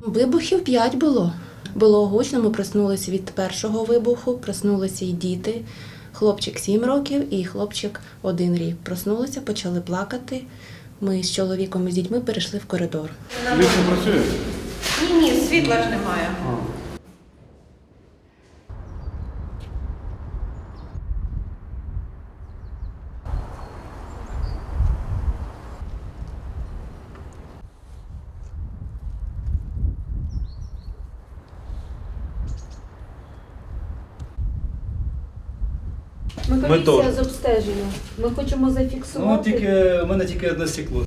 Вибухів п'ять було. Було гучно, ми проснулися від першого вибуху, проснулися і діти. Хлопчик 7 років і хлопчик 1 рік. Проснулися, почали плакати. Ми з чоловіком і з дітьми перейшли в коридор. Ліше працює? Ні, ні, світла ж немає. А. Ми Ми комісія теж. з обстеження. Ми хочемо Ну, зафіксувати. тільки, у мене тільки одне стекло.